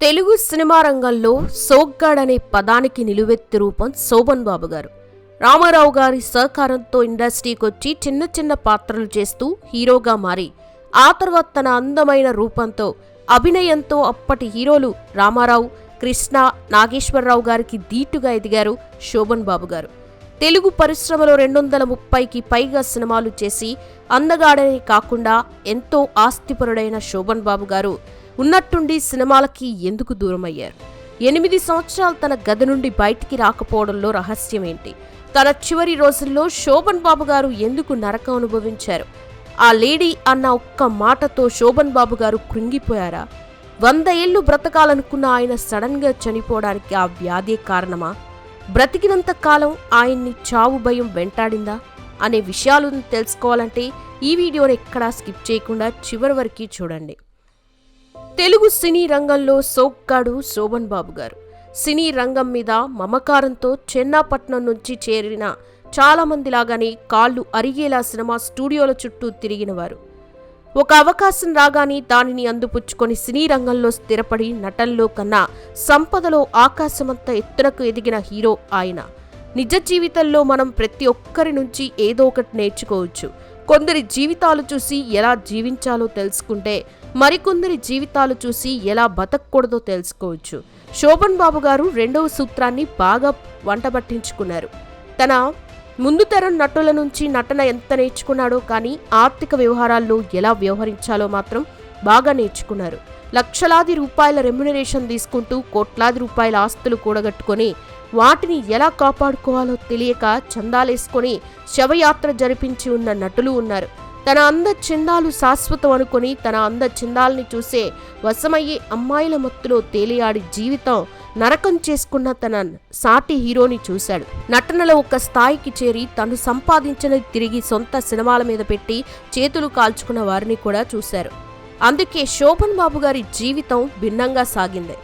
Telugu cinema రంగంలో సోగ్గాడ్ అనే పదానికి నిలువెత్తి రూపం శోభన్ బాబు గారు. రామారావు గారి సహకారంతో ఇండస్ట్రీకి వచ్చి చిన్న చిన్న పాత్రలు చేస్తూ హీరోగా మారి ఆ తర్వాత తన అందమైన రూపంతో అభినయంతో అప్పటి హీరోలు రామారావు కృష్ణ నాగేశ్వరరావు గారికి ధీటుగా ఎదిగారు శోభన్ బాబు గారు. తెలుగు పరిశ్రమలో రెండు వందల ముప్పైకి పైగా సినిమాలు చేసి అందగాడనే కాకుండా ఎంతో ఆస్తిపరుడైన శోభన్ బాబు గారు ఉన్నట్టుండి సినిమాలకి ఎందుకు దూరమయ్యారు? ఎనిమిది సంవత్సరాలు తన గది నుండి బయటికి రాకపోవడంలో రహస్యం ఏంటి? తన చివరి రోజుల్లో శోభన్ బాబు గారు ఎందుకు నరకం అనుభవించారు? ఆ లేడీ అన్న ఒక్క మాటతో శోభన్ బాబు గారు కృంగిపోయారా? వంద ఏళ్ళు బ్రతకాలనుకున్న ఆయన సడన్గా చనిపోవడానికి ఆ వ్యాధే కారణమా? బ్రతికినంత కాలం ఆయన్ని చావు భయం వెంటాడిందా? అనే విషయాలను తెలుసుకోవాలంటే ఈ వీడియోని ఎక్కడా స్కిప్ చేయకుండా చివరి వరకు చూడండి. తెలుగు సినీ రంగంలో సోగ్గాడు శోభన్ బాబు గారు. సినీ రంగం మీద మమకారంతో చెన్నాపట్నం నుంచి చేరిన చాలామంది లాగానే కాళ్ళు అరిగేలా సినిమా స్టూడియోల చుట్టూ తిరిగినవారు. ఒక అవకాశం రాగానే దానిని అందుపుచ్చుకొని సినీ రంగంలో స్థిరపడి నటనలో కన్నా సంపదలో ఆకాశమంత ఎత్తునకు ఎదిగిన హీరో ఆయన. నిజ జీవితంలో మనం ప్రతి ఒక్కరి నుంచి ఏదో ఒకటి నేర్చుకోవచ్చు. కొందరి జీవితాలు చూసి ఎలా జీవించాలో తెలుసుకుంటే మరికొందరి జీవితాలు చూసి ఎలా బతకూడదో తెలుసుకోవచ్చు. శోభన్ బాబు గారు రెండవ సూత్రాన్ని బాగా వంటబట్టించుకున్నారు. తన ముందు తరం నటుల నుంచి నటన ఎంత నేర్చుకున్నాడో కానీ ఆర్థిక వ్యవహారాల్లో ఎలా వ్యవహరించాలో మాత్రం బాగా నేర్చుకున్నారు. లక్షలాది రూపాయల రెమ్యునరేషన్ తీసుకుంటూ కోట్లాది రూపాయల ఆస్తులు కూడగట్టుకొని వాటిని ఎలా కాపాడుకోవాలో తెలియక చందాలేసుకొని శవయాత్ర జరిపించి ఉన్న నటులు ఉన్నారు. తన అంద చిందాలు శాశ్వతం అనుకొని తన అంద చిందాల్ని చూసే వశమయ్యే అమ్మాయిల మత్తులో తేలియాడి జీవితం నరకం చేసుకున్న తన సాటి హీరోని చూశాడు. నటనలో ఒక స్థాయికి చేరి తను సంపాదించినది తిరిగి సొంత సినిమాల మీద పెట్టి చేతులు కాల్చుకున్న వారిని కూడా చూశారు. అందుకే శోభన్ బాబు గారి జీవితం భిన్నంగా సాగింది.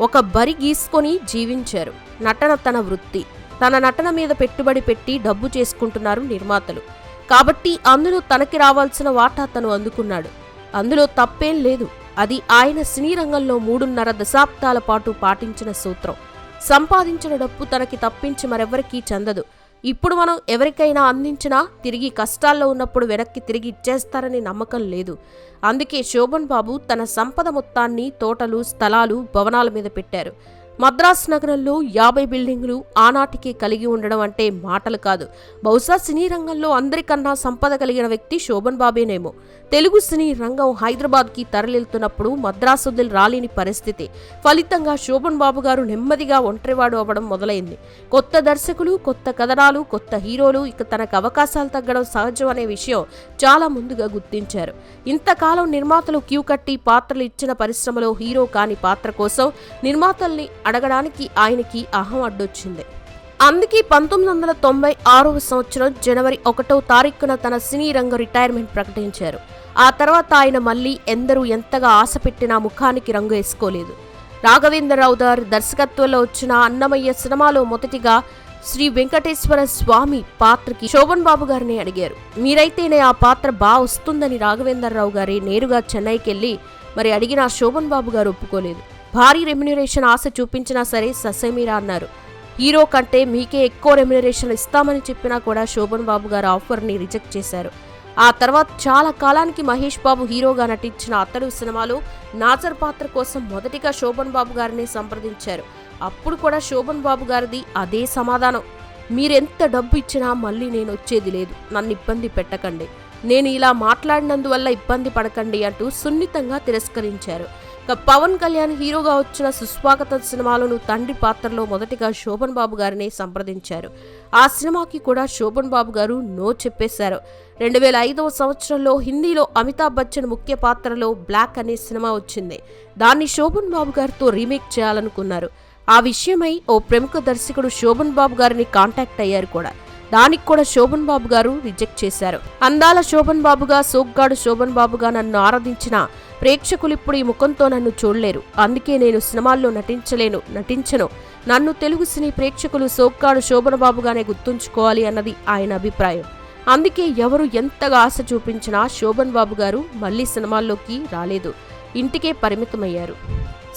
ఒక బరి గీసుకొని జీవించారు. నటన తన వృత్తి. తన నటన మీద పెట్టుబడి పెట్టి డబ్బు చేసుకుంటున్నారు నిర్మాతలు. కాబట్టి అందులో తనకి రావాల్సిన వాటా తను అందుకున్నాడు. అందులో తప్పేం లేదు. అది ఆయన సినీ రంగంలో మూడున్నర దశాబ్దాల పాటు పాటించిన సూత్రం. సంపాదించిన డబ్బు తనకి తప్పించి మరెవరికీ చెందదు. ఇప్పుడు మనం ఎవరికైనా అందించినా తిరిగి కష్టాల్లో ఉన్నప్పుడు వెనక్కి తిరిగి ఇచ్చేస్తారని నమ్మకం లేదు. అందుకే శోభన్ బాబు తన సంపద మొత్తాన్ని తోటలు స్థలాలు భవనాల మీద పెట్టారు. మద్రాస్ నగరంలో యాభై బిల్డింగులు ఆనాటికే కలిగి ఉండడం అంటే మాటలు కాదు. బహుశా సినీ రంగంలో అందరికన్నా సంపద కలిగిన వ్యక్తి శోభన్ బాబేనేమో. తెలుగు సినీ రంగం హైదరాబాద్కి తరలిల్తున్నప్పుడు మద్రాసు వదిలి రాలేని పరిస్థితి. ఫలితంగా శోభన్ బాబు గారు నెమ్మదిగా ఒంటరివాడు అవ్వడం మొదలైంది. కొత్త దర్శకులు కొత్త కథనాలు కొత్త హీరోలు ఇక తనకు అవకాశాలు తగ్గడం సహజం అనే విషయం చాలా ముందుగా గుర్తించారు. ఇంతకాలం నిర్మాతలు క్యూ కట్టి పాత్రలు ఇచ్చిన పరిశ్రమలో హీరో కాని పాత్ర కోసం నిర్మాతల్ని అడగడానికి ఆయనకి అహం అడ్డొచ్చింది. అందుకే పంతొమ్మిది వందల తొంభై ఆరవ సంవత్సరం జనవరి ఒకటో తారీఖున తన సినీ రంగ రిటైర్మెంట్ ప్రకటించారు. ఆ తర్వాత ఆయన మళ్ళీ ఎందరూ ఎంతగా ఆశ పెట్టినా ముఖానికి రంగు వేసుకోలేదు. రాఘవేంద్రరావు గారి దర్శకత్వంలో వచ్చిన అన్నమయ్య సినిమాలో మొదటిగా శ్రీ వెంకటేశ్వర స్వామి పాత్రకి శోభన్ బాబు గారిని అడిగారు. మీరైతేనే ఆ పాత్ర బాగా వస్తుందని రాఘవేంద్రరావు గారి నేరుగా చెన్నైకి వెళ్ళి మరి అడిగిన శోభన్ బాబు గారు ఒప్పుకోలేదు. భారీ రెమ్యునరేషన్ ఆశ చూపించినా సరే ససేమీరా అన్నారు. హీరో కంటే మీకే ఎక్కువ రెమ్యునరేషన్ ఇస్తామని చెప్పినా కూడా శోభన్ బాబు గారు ఆఫర్ని రిజెక్ట్ చేశారు. ఆ తర్వాత చాలా కాలానికి మహేష్ బాబు హీరోగా నటించిన అతడు సినిమాలో నాజర్ పాత్ర కోసం మొదటిగా శోభన్ బాబు గారిని సంప్రదించారు. అప్పుడు కూడా శోభన్ బాబు గారిది అదే సమాధానం. మీరెంత డబ్బు ఇచ్చినా మళ్ళీ నేను వచ్చేది లేదు. నన్ను ఇబ్బంది పెట్టకండి. నేను ఇలా మాట్లాడినందువల్ల ఇబ్బంది పడకండి అంటూ సున్నితంగా తిరస్కరించారు. పవన్ కళ్యాణ్ హీరోగా వచ్చిన సుస్వాగత సినిమాలను తండ్రి పాత్రలో మొదటిగా శోభన్ బాబు గారిని సంప్రదించారు. ఆ సినిమాకి కూడా శోభన్ బాబు గారు నో చెప్పేశారు. రెండు వేల ఐదవ సంవత్సరంలో హిందీలో అమితాబ్ బచ్చన్ ముఖ్య పాత్రలో బ్లాక్ అనే సినిమా వచ్చింది. దాన్ని శోభన్ బాబు గారితో రీమేక్ చేయాలనుకున్నారు. ఆ విషయమై ఓ ప్రముఖ దర్శకుడు శోభన్ బాబు గారిని కాంటాక్ట్ అయ్యారు కూడా. దానికి కూడా శోభన్ బాబు గారు రిజెక్ట్ చేశారు. అందాల శోభన్ బాబుగా సోగ్గాడు శోభన్ బాబుగా నన్ను ఆరాధించిన ప్రేక్షకులు ఇప్పుడు ఈ ముఖంతో నన్ను చూడలేరు. అందుకే నేను సినిమాల్లో నటించలేను నటించను. నన్ను తెలుగు సినీ ప్రేక్షకులు సోక్కాడు శోభనబాబుగానే గుర్తుంచుకోవాలి అన్నది ఆయన అభిప్రాయం. అందుకే ఎవరు ఎంతగా ఆశ చూపించినా శోభన్ బాబు గారు మళ్ళీ సినిమాల్లోకి రాలేదు. ఇంటికే పరిమితమయ్యారు.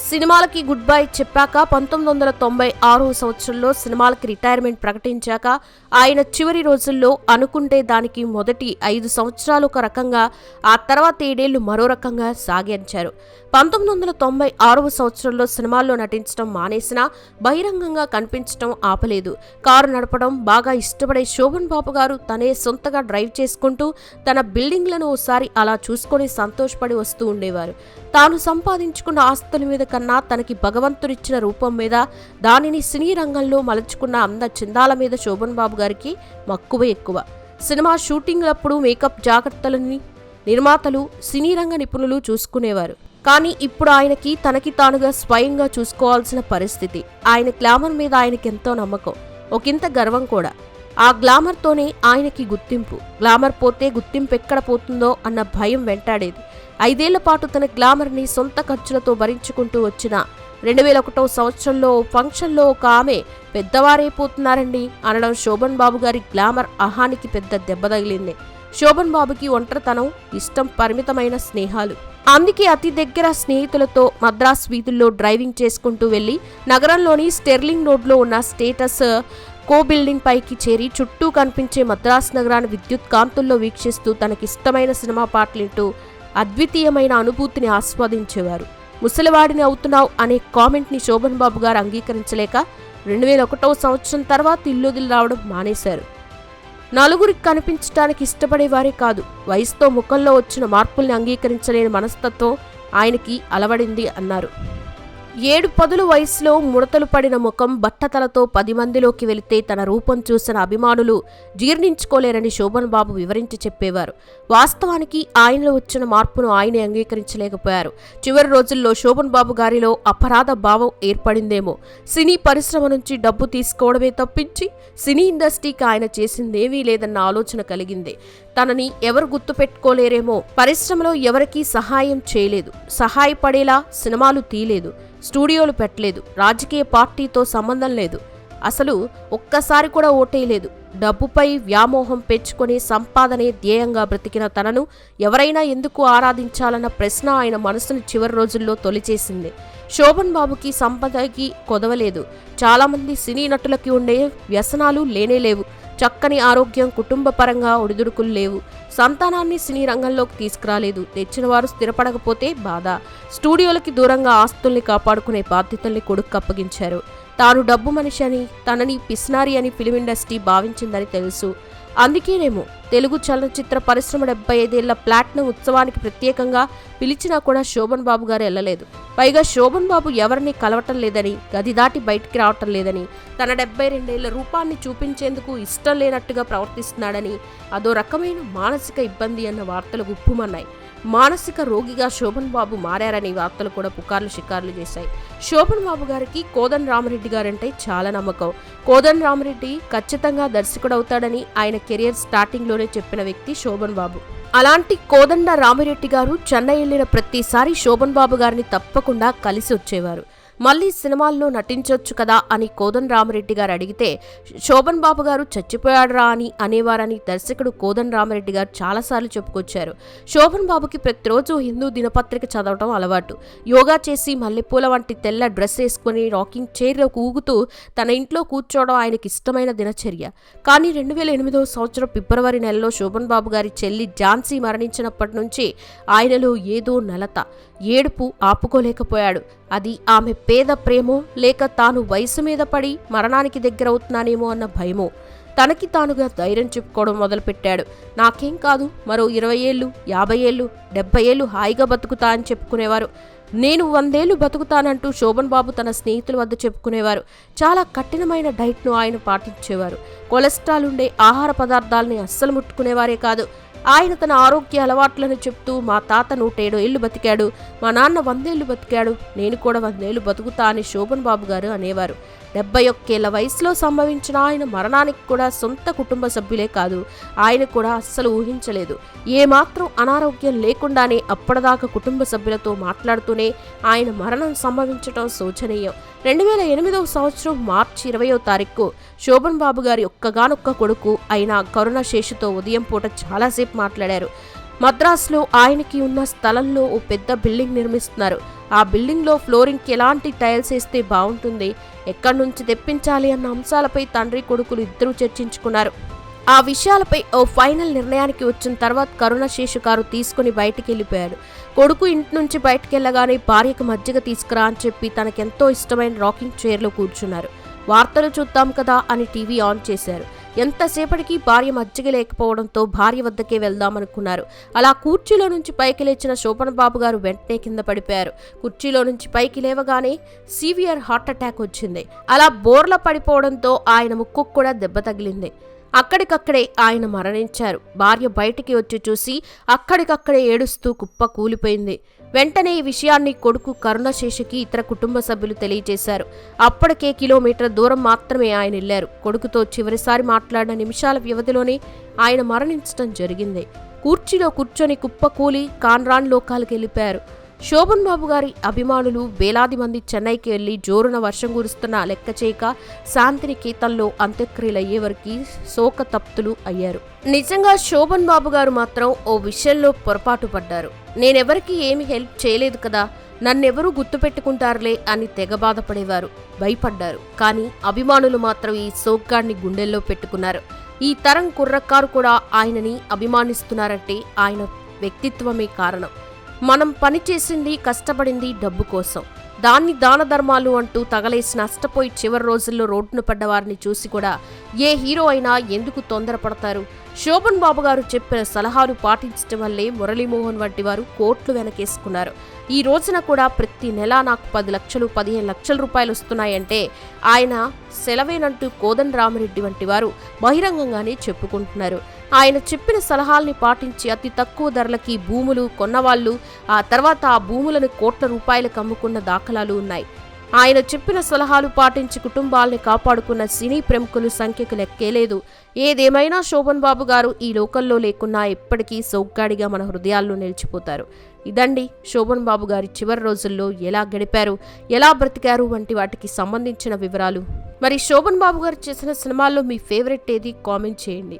సినిమాలకి గుడ్ బై చెప్పాక పంతొమ్మిది వందల తొంభై ఆరో సంవత్సరంలో సినిమాలకి రిటైర్మెంట్ ప్రకటించాక ఆయన చివరి రోజుల్లో అనుకుంటే దానికి మొదటి ఐదు సంవత్సరాలు ఒక రకంగా ఆ తర్వాత ఏడేళ్ళు మరో రకంగా సాగించారు. పంతొమ్మిది వందల తొంభై ఆరవ సంవత్సరంలో సినిమాల్లో నటించడం మానేసినా బహిరంగంగా కనిపించడం ఆపలేదు. కారు నడపడం బాగా ఇష్టపడే శోభన్ బాబు గారు తనే సొంతగా డ్రైవ్ చేసుకుంటూ తన బిల్డింగ్లను ఓసారి అలా చూసుకొని సంతోషపడి వస్తూ ఉండేవారు. తాను సంపాదించుకున్న ఆస్తుల మీద కన్నా తనకి భగవంతుడిచ్చిన రూపం మీద దానిని సినీ రంగంలో మలుచుకున్న అంద చిందాల మీద శోభన్ బాబు గారికి మక్కువ ఎక్కువ. సినిమా షూటింగ్లప్పుడు మేకప్ జాగ్రత్తలని నిర్మాతలు సినీ రంగ నిపుణులు చూసుకునేవారు. కానీ ఇప్పుడు ఆయనకి తనకి తానుగా స్వయంగా చూసుకోవాల్సిన పరిస్థితి. ఆయన గ్లామర్ మీద ఆయనకి ఎంతో నమ్మకం. ఒకంత గర్వం కూడా. ఆ గ్లామర్తోనే ఆయనకి గుర్తింపు. గ్లామర్ పోతే గుర్తింపు ఎక్కడ పోతుందో అన్న భయం వెంటాడేది. ఐదేళ్ళ పాటు తన గ్లామర్ని సొంత ఖర్చులతో భరించుకుంటూ వచ్చిన రెండు వేల ఒకటో సంవత్సరంలో ఫంక్షన్లో ఒక ఆమె పెద్దవారైపోతున్నారండి అనడం శోభన్ బాబు గారి గ్లామర్ అహానికి పెద్ద దెబ్బ తగిలింది. శోభన్ బాబుకి ఒంటరితనం ఇష్టం పరిమితమైన స్నేహాలు. అందుకే అతి దగ్గర స్నేహితులతో మద్రాస్ వీధుల్లో డ్రైవింగ్ చేసుకుంటూ వెళ్ళి నగరంలోని స్టెర్లింగ్ రోడ్లో ఉన్న స్టేటస్ కో బిల్డింగ్ పైకి చేరి చుట్టూ కనిపించే మద్రాస్ నగరాన్ని విద్యుత్ కాంతుల్లో వీక్షిస్తూ తనకిష్టమైన సినిమా పాటలింటూ అద్వితీయమైన అనుభూతిని ఆస్వాదించేవారు. ముసలివాడిని అవుతున్నావు అనే కామెంట్ని శోభన్ బాబు గారు అంగీకరించలేక రెండు వేల ఒకటో సంవత్సరం తర్వాత ఇల్లుదిల్లి రావడం మానేశారు. నలుగురికి కనిపించడానికి ఇష్టపడేవారే కాదు. వయసుతో ముఖంలో వచ్చిన మార్పుల్ని అంగీకరించలేని మనస్తత్వం ఆయనకి అలవడింది అన్నారు. ఏడు పదుల వయసులో ముడతలు పడిన ముఖం బట్టతలతో పది మందిలోకి వెళితే తన రూపం చూసిన అభిమానులు జీర్ణించుకోలేరని శోభన్ బాబు వివరించి చెప్పేవారు. వాస్తవానికి ఆయనలో వచ్చిన మార్పును ఆయనే అంగీకరించలేకపోయారు. చివరి రోజుల్లో శోభన్ బాబు గారిలో అపరాధ భావం ఏర్పడిందేమో. సినీ పరిశ్రమ నుంచి డబ్బు తీసుకోవడమే తప్పించి సినీ ఇండస్ట్రీకి ఆయన చేసిందేమీ లేదన్న ఆలోచన కలిగింది. తనని ఎవరు గుర్తుపెట్టుకోలేరేమో పరిశ్రమలో ఎవరికీ సహాయం చేయలేదు. సహాయపడేలా సినిమాలు తీయలేదు. స్టూడియోలు పెట్టలేదు. రాజకీయ పార్టీతో సంబంధం లేదు. అసలు ఒక్కసారి కూడా ఓటేయలేదు. డబ్బుపై వ్యామోహం పెంచుకొని సంపాదనే ధ్యేయంగా బ్రతికిన తనను ఎవరైనా ఎందుకు ఆరాధించాలన్న ప్రశ్న ఆయన మనసును చివరి రోజుల్లో తొలిచేసింది. శోభన్ బాబుకి సంపదకి కొదవలేదు. చాలామంది సినీ నటులకి ఉండే వ్యసనాలు లేనేలేవు చక్కని ఆరోగ్యం కుటుంబ పరంగా ఒడిదుడుకులు లేవు. సంతానాన్ని సినీ రంగంలోకి తీసుకురాలేదు. తెచ్చిన వారు స్థిరపడకపోతే బాధ. స్టూడియోలకి దూరంగా ఆస్తుల్ని కాపాడుకునే బాధ్యతల్ని కొడుకు అప్పగించారు. తాను డబ్బు మనిషి అని తనని పిస్నారి అని ఫిలిం ఇండస్ట్రీ భావించిందని తెలుసు. అందుకేనేమో తెలుగు చలనచిత్ర పరిశ్రమ డెబ్బై ఐదేళ్ళ ప్లాట్నం ఉత్సవానికి ప్రత్యేకంగా పిలిచినా కూడా శోభన్ బాబు గారు వెళ్ళలేదు పైగా శోభన్ బాబు ఎవరిని కలవటం లేదని గది దాటి బయటికి రావటం లేదని తన డెబ్బై రెండేళ్ళ రూపాన్ని చూపించేందుకు ఇష్టం లేనట్టుగా ప్రవర్తిస్తున్నాడని అదో రకమైన మానసిక ఇబ్బంది అన్న వార్తలు గుప్పుమన్నాయి మానసిక రోగిగా శోభన్ బాబు మారారని వార్తలు కూడా పుకార్లు షికార్లు చేశాయి. శోభన్ బాబు గారికి కోదన్ రామరెడ్డి గారంటే చాలా నమ్మకం. కోదన్ రామరెడ్డి ఖచ్చితంగా దర్శకుడవుతాడని ఆయన కెరియర్ స్టార్టింగ్లోనే చెప్పిన వ్యక్తి శోభన్ బాబు. అలాంటి కోదండ రామిరెడ్డి గారు చెన్నై వెళ్ళిన ప్రతిసారి శోభన్ బాబు గారిని తప్పకుండా కలిసి వచ్చేవారు. మళ్ళీ సినిమాల్లో నటించొచ్చు కదా అని కోదన్ రామరెడ్డి గారు అడిగితే శోభన్ బాబు గారు చచ్చిపోయాడురా అని అనేవారని దర్శకుడు కోదన్ రామరెడ్డి గారు చాలాసార్లు చెప్పుకొచ్చారు. శోభన్ బాబుకి ప్రతిరోజు హిందూ దినపత్రిక చదవటం అలవాటు. యోగా చేసి మల్లెపూల వంటి తెల్ల డ్రెస్ వేసుకుని రాకింగ్ చైర్లో ఊగుతూ తన ఇంట్లో కూర్చోవడం ఆయనకి ఇష్టమైన దినచర్య. కానీ రెండు వేల ఎనిమిదవ సంవత్సరం ఫిబ్రవరి నెలలో శోభన్ బాబు గారి చెల్లి ఝాన్సీ మరణించినప్పటి నుంచి ఆయనలో ఏదో నలత. ఏడుపు ఆపుకోలేకపోయాడు. అది ఆమె పేద ప్రేమో లేక తాను వయసు మీద పడి మరణానికి దగ్గరవుతున్నానేమో అన్న భయమో. తనకి తానుగా ధైర్యం చెప్పుకోవడం మొదలుపెట్టాడు. నాకేం కాదు మరో ఇరవై ఏళ్ళు యాభై ఏళ్ళు డెబ్బై ఏళ్ళు హాయిగా బతుకుతా అని చెప్పుకునేవారు. నేను వందేళ్ళు బతుకుతానంటూ శోభన్ బాబు తన స్నేహితుల వద్ద చెప్పుకునేవారు. చాలా కఠినమైన డైట్ను ఆయన పాటించేవారు. కొలెస్ట్రాల్ ఉండే ఆహార పదార్థాలని అస్సలు ముట్టుకునేవారే కాదు. ఆయన తన ఆరోగ్య అలవాట్లను చెప్తూ మా తాత నూటేడు ఏళ్ళు బతికాడు మా నాన్న వందేళ్ళు బతికాడు నేను కూడా వందేళ్ళు బతుకుతా అని శోభన్ బాబు గారు అనేవారు. డెబ్బై ఒక్కేళ్ళ వయసులో సంభవించిన ఆయన మరణానికి కూడా సొంత కుటుంబ సభ్యులే కాదు. ఆయన కూడా అస్సలు ఊహించలేదు. ఏమాత్రం అనారోగ్యం లేకుండానే అప్పటిదాకా కుటుంబ సభ్యులతో మాట్లాడుతూనే ఆయన మరణం సంభవించడం శోచనీయం. రెండు వేల ఎనిమిదవ సంవత్సరం మార్చి ఇరవయో తారీఖు శోభన్ బాబు గారి ఒక్కగానొక్క కొడుకు అయిన కరుణ శేషుతో ఉదయం పూట చాలాసేపు మాట్లాడారు. మద్రాసులో ఆయనకి ఉన్న స్థలంలో ఓ పెద్ద బిల్డింగ్ నిర్మిస్తున్నారు. ఆ బిల్డింగ్లో ఫ్లోరింగ్కి ఎలాంటి టైల్స్ వేస్తే బాగుంటుంది ఎక్కడి నుంచి తెప్పించాలి అన్న అంశాలపై తండ్రి కొడుకులు ఇద్దరూ చర్చించుకున్నారు. ఆ విషయాలపై ఓ ఫైనల్ నిర్ణయానికి వచ్చిన తర్వాత కరుణ శేషు గారు తీసుకుని బయటికి వెళ్ళిపోయాడు కొడుకు ఇంటి నుంచి బయటికి వెళ్ళగానే భార్యకు మజ్జిగ తీసుకురా అని చెప్పి తనకెంతో ఇష్టమైన రాకింగ్ చైర్లో కూర్చున్నారు. వార్తలు చూద్దాం కదా అని టీవీ ఆన్ చేశారు. ఎంతసేపటికి భార్య మజ్జిగ లేకపోవడంతో భార్య వద్దకే వెళ్దామనుకున్నారు. అలా కుర్చీలో నుంచి పైకి లేచిన శోభన్ బాబు గారు వెంటనే కింద పడిపోయారు. కుర్చీలో నుంచి పైకి లేవగానే సివియర్ హార్ట్ అటాక్ వచ్చింది. అలా బోర్ల పడిపోవడంతో ఆయన ముక్కు కూడా దెబ్బ తగిలింది. అక్కడికక్కడే ఆయన మరణించారు. భార్య బయటికి వచ్చి చూసి అక్కడికక్కడే ఏడుస్తూ కుప్ప కూలిపోయింది. వెంటనే ఈ విషయాన్ని కొడుకు కరుణశేషికి ఇతర కుటుంబ సభ్యులు తెలియజేశారు. అప్పటికే కిలోమీటర్ దూరం మాత్రమే ఆయన వెళ్ళారు కొడుకుతో చివరిసారి మాట్లాడిన నిమిషాల వ్యవధిలోనే ఆయన మరణించడం జరిగింది. కుర్చీలో కూర్చొని కుప్ప కూలి కాన్రాన్ లోకాలకు వెళ్ళిపోయారు. శోభన్ బాబు గారి అభిమానులు వేలాది మంది చెన్నైకి వెళ్ళి జోరున వర్షం కురుస్తున్న లెక్క చేయక శాంతినికేతన్లో అంత్యక్రియలయ్యే వరకు శోక తప్తులు అయ్యారు. నిజంగా శోభన్ బాబు గారు మాత్రం ఓ విషయంలో పొరపాటు పడ్డారు. నేనెవరికి ఏమి హెల్ప్ చేయలేదు కదా నన్నెవరూ గుర్తుపెట్టుకుంటారులే అని తెగ బాధపడేవారు భయపడ్డారు. కానీ అభిమానులు మాత్రం ఈ సోగ్గాడిని గుండెల్లో పెట్టుకున్నారు. ఈ తరం కుర్రకారు కూడా ఆయనని అభిమానిస్తున్నారంటే ఆయన వ్యక్తిత్వమే కారణం. మనం పనిచేసింది కష్టపడింది డబ్బు కోసం. దాన్ని దాన ధర్మాలు అంటూ తగలేసి నష్టపోయి చివరి రోజుల్లో రోడ్డున పడ్డ వారిని చూసి కూడా ఏ హీరో అయినా ఎందుకు తొందరపడతారు? శోభన్ బాబు గారు చెప్పిన సలహాలు పాటించడం వల్లే మురళీమోహన్ వంటి వారు కోట్లు వెనకేసుకున్నారు. ఈ రోజున కూడా ప్రతి నెలా నాకు పది లక్షలు పదిహేను లక్షల రూపాయలు వస్తున్నాయంటే ఆయన సెలవేనంటూ కోదన్ రామిరెడ్డి వంటి వారు బహిరంగంగానే చెప్పుకుంటున్నారు. ఆయన చెప్పిన సలహాల్ని పాటించి అతి తక్కువ ధరలకి భూములు కొన్నవాళ్ళు ఆ తర్వాత ఆ భూములను కోట్ల రూపాయలకు అమ్ముకున్న దాఖలాలు ఉన్నాయి. ఆయన చెప్పిన సలహాలు పాటించి కుటుంబాల్ని కాపాడుకున్న సినీ ప్రముఖులు సంఖ్యకు లెక్కేలేదు ఏదేమైనా శోభన్ బాబు గారు ఈ లోకల్లో లేకున్నా ఎప్పటికీ సౌగ్గాడిగా మన హృదయాల్లో నిలిచిపోతారు. ఇదండి శోభన్ బాబు గారి చివరి రోజుల్లో ఎలా గడిపారు ఎలా బ్రతికారు వంటి వాటికి సంబంధించిన వివరాలు. మరి శోభన్ బాబు గారు చేసిన సినిమాల్లో మీ ఫేవరెట్ ఏది? కామెంట్ చేయండి.